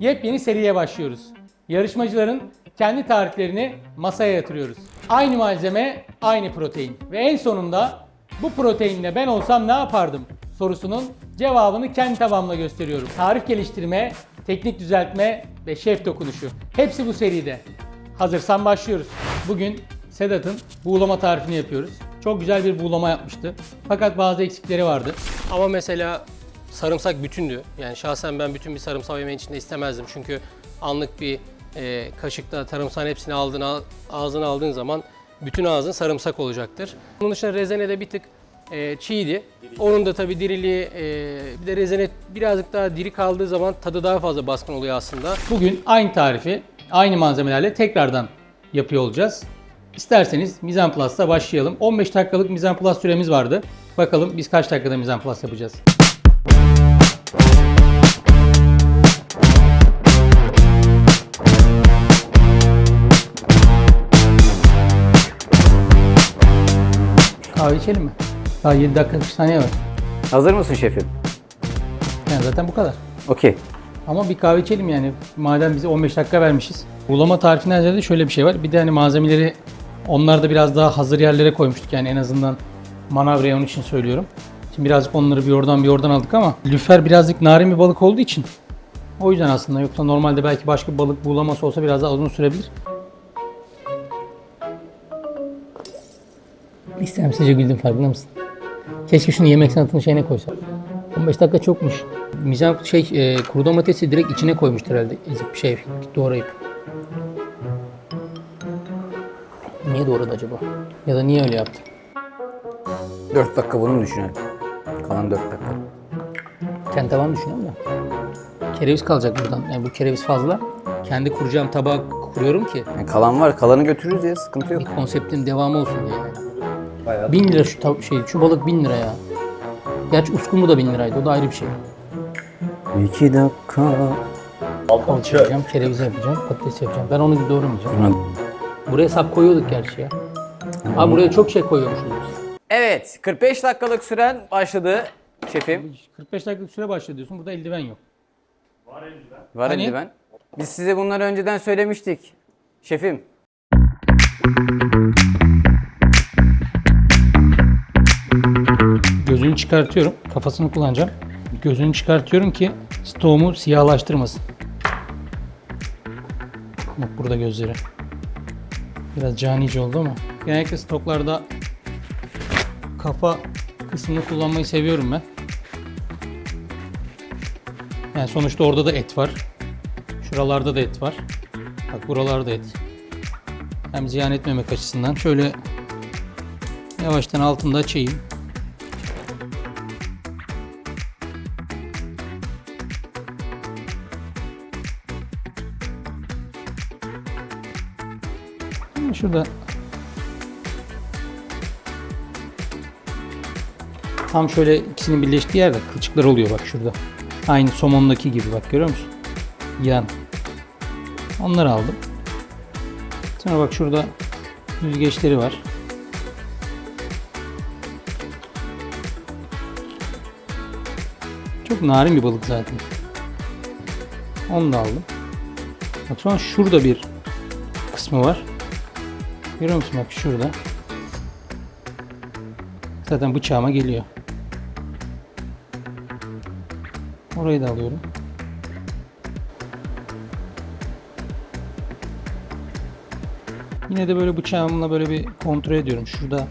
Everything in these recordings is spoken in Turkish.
Yepyeni seriye başlıyoruz. Yarışmacıların kendi tariflerini masaya yatırıyoruz. Aynı malzeme, aynı protein. Ve en sonunda bu proteinle ben olsam ne yapardım sorusunun cevabını kendi tabağımla gösteriyorum. Tarif geliştirme, teknik düzeltme ve şef dokunuşu. Hepsi bu seride. Hazırsan başlıyoruz. Bugün Sedat'ın buğulama tarifini yapıyoruz. Çok güzel bir buğulama yapmıştı. Fakat bazı eksikleri vardı. Ama mesela sarımsak bütündü. Yani şahsen ben bütün bir sarımsak yemeğin içinde istemezdim. Çünkü anlık bir e, kaşıkla sarımsağın hepsini aldığın, ağ- ağzına aldığın zaman bütün ağzın sarımsak olacaktır. Bunun dışında rezene de bir tık e, çiğdi. Onun da tabii diriliği, e, bir de rezene birazcık daha diri kaldığı zaman tadı daha fazla baskın oluyor aslında. Bugün aynı tarifi aynı malzemelerle tekrardan yapıyor olacağız. İsterseniz Mizan Plus'ta başlayalım. 15 dakikalık Mizan Plus süremiz vardı. Bakalım biz kaç dakikada Mizan Plus yapacağız. Kahve içelim mi? Daha 7 dakika 40 saniye var. Hazır mısın şefim? Yani zaten bu kadar. Okey. Ama bir kahve içelim yani. Madem bize 15 dakika vermişiz. Bulama tarifinden ziyade şöyle bir şey var. Bir de hani malzemeleri onlar da biraz daha hazır yerlere koymuştuk. Yani en azından manav reyonu için söylüyorum. Şimdi birazcık onları bir oradan bir oradan aldık ama lüfer birazcık narin bir balık olduğu için o yüzden aslında yoksa normalde belki başka bir balık buğulaması olsa biraz daha uzun sürebilir. İstemsizce güldüm farkında mısın? Keşke şunu yemek sanatının şeyine koysa. 15 dakika çokmuş. Mizan şey e, kuru domatesi direkt içine koymuştur herhalde ezip şey doğrayıp. Niye doğradı acaba? Ya da niye öyle yaptı? 4 dakika bunu düşünelim. Kalan 4 dakika. Kendi tabağımı düşünüyorum da. Kereviz kalacak buradan. Yani bu kereviz fazla. Kendi kuracağım tabağı kuruyorum ki Yani kalan var. Kalanı götürürüz ya. Sıkıntı yok. bir konseptin devamı olsun diye. Yani. 1000 lira şu şey şu balık 1000 lira ya. Gerçi uskumu da 1000 liraydı. O da ayrı bir şey. 2 dakika. Havuç yapacağım, kereviz yapacağım, patates yapacağım. Ben onu doğramayacağım. Buna- Buraya sap koyuyorduk gerçi ya. Abi buraya çok şey koyuyormuşuz biz. Evet. 45 dakikalık süren başladı şefim. 45 dakikalık süre başladı diyorsun. Burada eldiven yok. Var Hani? eldiven. Biz size bunları önceden söylemiştik. Şefim. Gözünü çıkartıyorum. Kafasını kullanacağım. Gözünü çıkartıyorum ki stoğumu siyahlaştırmasın. Bak burada gözleri. Biraz canice oldu ama. Genellikle stoklarda kafa kısmını kullanmayı seviyorum ben. Yani sonuçta orada da et var. Şuralarda da et var. Bak buralarda et. Hem ziyan etmemek açısından şöyle yavaştan altında açayım. Şurada tam şöyle ikisinin birleştiği yerde kılçıklar oluyor bak şurada. Aynı somondaki gibi bak görüyor musun? Yan. Onları aldım. Sonra bak şurada yüzgeçleri var. Çok narin bir balık zaten. Onu da aldım. Bak sonra şurada bir kısmı var. Görüyor musun bak şurada. Zaten bıçağıma geliyor. Orayı da alıyorum. Yine de böyle bıçağımla böyle bir kontrol ediyorum. Şurada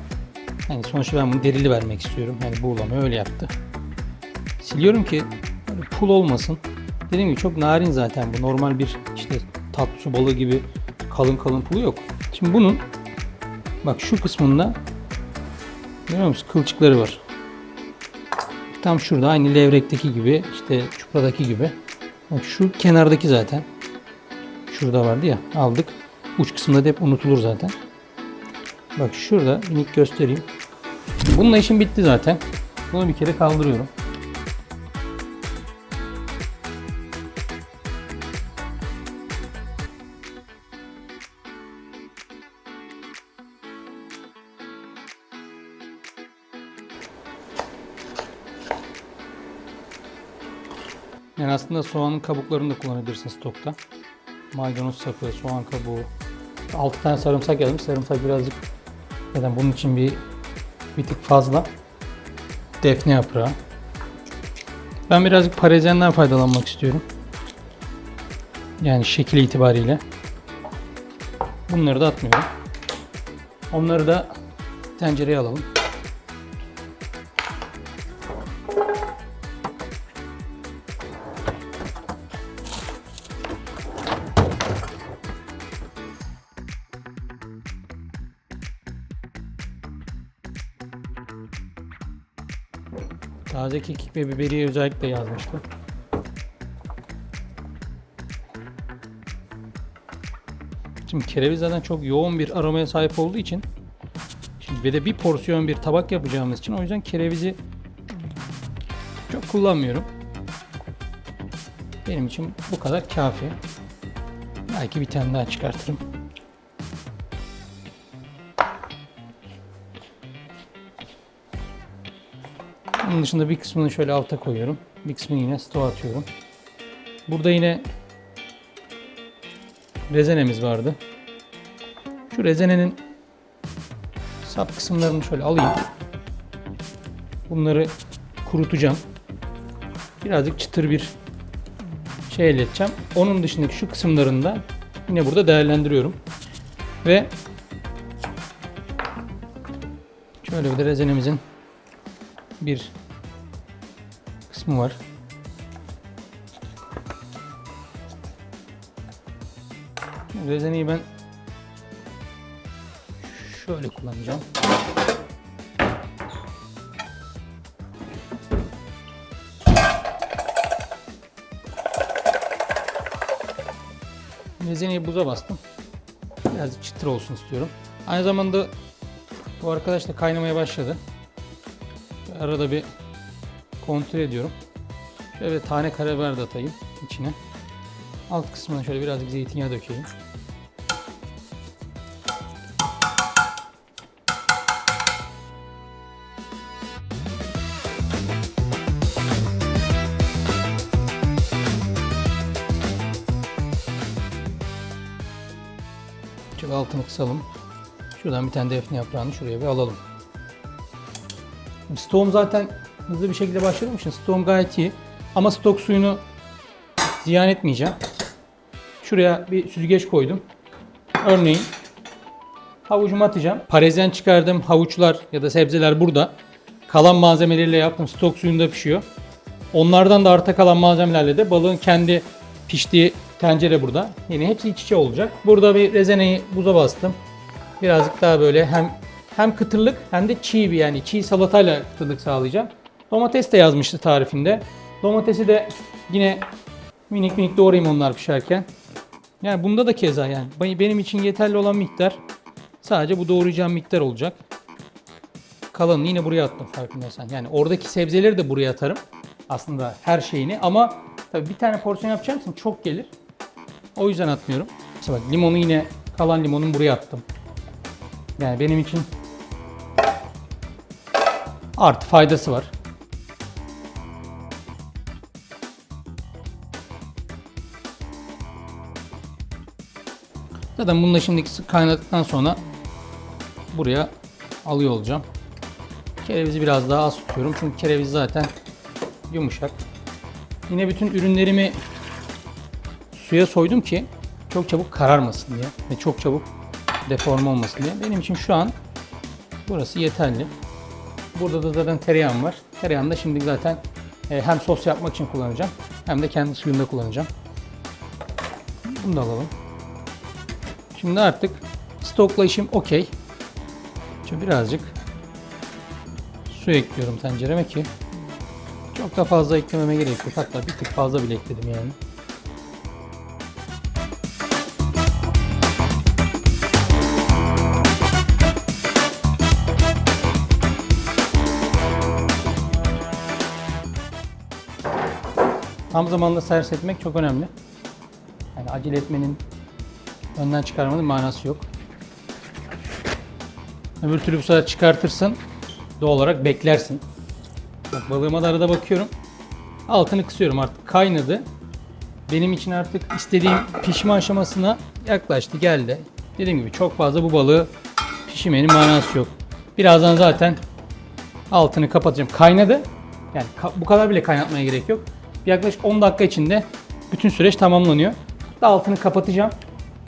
hani sonuçta ben bunu derili vermek istiyorum. Hani buğulama öyle yaptı. Siliyorum ki pul olmasın. Dediğim gibi çok narin zaten bu. Normal bir işte tatlı su balığı gibi kalın kalın pulu yok. Şimdi bunun bak şu kısmında görüyor musun kılçıkları var. Tam şurada aynı levrekteki gibi işte çupradaki gibi. Bak şu kenardaki zaten. Şurada vardı ya aldık. Uç kısımda da hep unutulur zaten. Bak şurada minik göstereyim. Bununla işim bitti zaten. Bunu bir kere kaldırıyorum. Aslında soğanın kabuklarını da kullanabilirsin stokta. Maydanoz sapı, soğan kabuğu. 6 tane sarımsak yazmış. Sarımsak birazcık zaten bunun için bir bir tık fazla. Defne yaprağı. Ben birazcık parezenden faydalanmak istiyorum. Yani şekil itibariyle. Bunları da atmıyorum. Onları da tencereye alalım. Taze kekik ve biberiye özellikle yazmıştı. Şimdi kereviz zaten çok yoğun bir aromaya sahip olduğu için şimdi ve de bir porsiyon bir tabak yapacağımız için o yüzden kerevizi çok kullanmıyorum. Benim için bu kadar kafi. Belki bir tane daha çıkartırım. Onun dışında bir kısmını şöyle alta koyuyorum. Bir kısmını yine stoğa atıyorum. Burada yine rezenemiz vardı. Şu rezenenin sap kısımlarını şöyle alayım. Bunları kurutacağım. Birazcık çıtır bir şey elde edeceğim. Onun dışındaki şu kısımlarını da yine burada değerlendiriyorum. Ve şöyle bir de rezenemizin bir kısmı var. Rezeneyi ben şöyle kullanacağım. Rezeneyi buza bastım. Birazcık çıtır olsun istiyorum. Aynı zamanda bu arkadaş da kaynamaya başladı. Arada bir kontrol ediyorum. Şöyle tane karabiber de atayım içine. Alt kısmına şöyle birazcık zeytinyağı dökeyim. Şöyle altını kısalım. Şuradan bir tane defne yaprağını şuraya bir alalım. Stoğum zaten hızlı bir şekilde başladığım için stoğum gayet iyi. Ama stok suyunu ziyan etmeyeceğim. Şuraya bir süzgeç koydum. Örneğin havucumu atacağım. Parezden çıkardığım havuçlar ya da sebzeler burada. Kalan malzemeleriyle yaptığım stok suyunda pişiyor. Onlardan da arta kalan malzemelerle de balığın kendi piştiği tencere burada. Yine hepsi iç içe olacak. Burada bir rezeneyi buza bastım. Birazcık daha böyle hem hem kıtırlık hem de çiğ bir yani çiğ salatayla kıtırlık sağlayacağım. Domates de yazmıştı tarifinde. Domatesi de yine minik minik doğrayayım onlar pişerken. Yani bunda da keza yani benim için yeterli olan miktar sadece bu doğrayacağım miktar olacak. Kalanını yine buraya attım farkındaysan. Yani oradaki sebzeleri de buraya atarım. Aslında her şeyini ama tabii bir tane porsiyon yapacağım için çok gelir. O yüzden atmıyorum. Mesela bak limonu yine kalan limonun buraya attım. Yani benim için artı faydası var. Zaten bunu da şimdi kaynadıktan sonra buraya alıyor olacağım. Kerevizi biraz daha az tutuyorum çünkü kereviz zaten yumuşak. Yine bütün ürünlerimi suya soydum ki çok çabuk kararmasın diye ve çok çabuk deforme olmasın diye. Benim için şu an burası yeterli. Burada da zaten tereyağım var. Tereyağını da şimdi zaten e, hem sos yapmak için kullanacağım hem de kendi suyunda kullanacağım. Bunu da alalım. Şimdi artık stokla işim okey. Şimdi birazcık su ekliyorum tencereme ki çok da fazla eklememe gerek yok. Hatta bir tık fazla bile ekledim yani. Tam zamanında servis etmek çok önemli. Yani acele etmenin, önden çıkarmanın manası yok. Öbür türlü bu sefer çıkartırsın, doğal olarak beklersin. Bak balığıma da arada bakıyorum. Altını kısıyorum artık kaynadı. Benim için artık istediğim pişme aşamasına yaklaştı geldi. Dediğim gibi çok fazla bu balığı pişirmenin manası yok. Birazdan zaten altını kapatacağım. Kaynadı. Yani bu kadar bile kaynatmaya gerek yok. Yaklaşık 10 dakika içinde bütün süreç tamamlanıyor. Altını kapatacağım.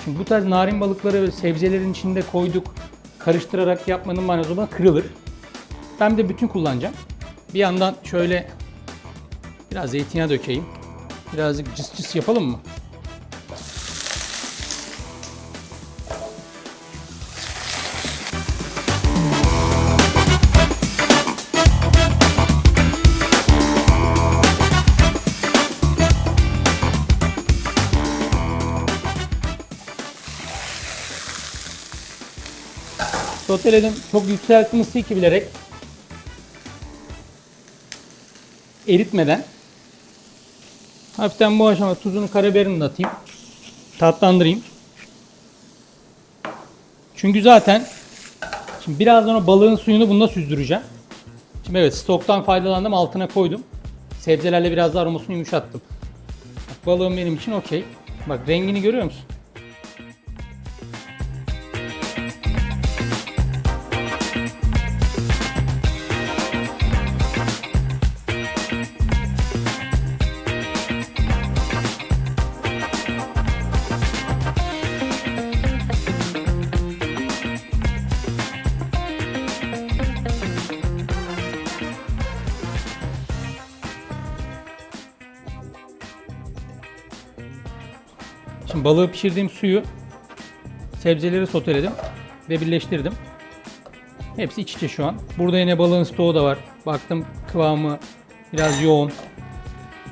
Şimdi bu tarz narin balıkları sebzelerin içinde koyduk, karıştırarak yapmanın manası olan kırılır. Ben de bütün kullanacağım. Bir yandan şöyle biraz zeytinyağı dökeyim. Birazcık cıs cıs yapalım mı? Soteledim. Çok yükselttim ısıyı ki bilerek. Eritmeden. Hafiften bu aşama tuzunu karabiberini de atayım. Tatlandırayım. Çünkü zaten şimdi birazdan o balığın suyunu bunda süzdüreceğim. Şimdi evet stoktan faydalandım altına koydum. Sebzelerle biraz da aromasını yumuşattım. Bak, balığım benim için okey. Bak rengini görüyor musun? Balığı pişirdiğim suyu sebzeleri soteledim ve birleştirdim. Hepsi iç içe şu an. Burada yine balığın stoğu da var. Baktım kıvamı biraz yoğun.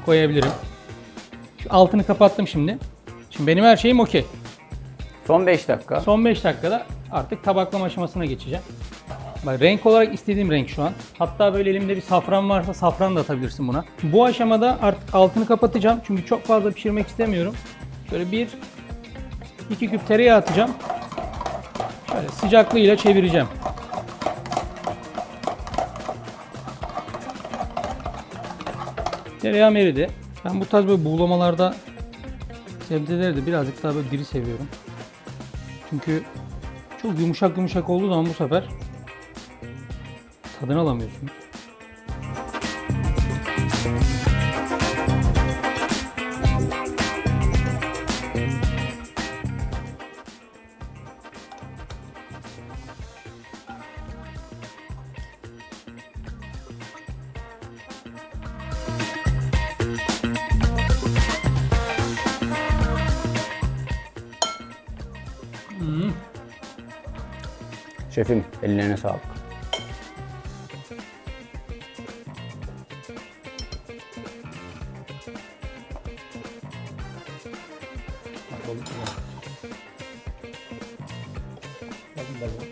Koyabilirim. Şu altını kapattım şimdi. Şimdi benim her şeyim okey. Son 5 dakika. Son 5 dakikada artık tabaklama aşamasına geçeceğim. Bak renk olarak istediğim renk şu an. Hatta böyle elimde bir safran varsa safran da atabilirsin buna. Bu aşamada artık altını kapatacağım. Çünkü çok fazla pişirmek istemiyorum. Şöyle bir iki küp tereyağı atacağım. Şöyle sıcaklığıyla çevireceğim. Tereyağım eridi. Ben bu tarz böyle buğulamalarda sebzeleri de birazcık daha böyle diri seviyorum. Çünkü çok yumuşak yumuşak olduğu zaman bu sefer tadını alamıyorsunuz. شايفين اللي أنا سابق لا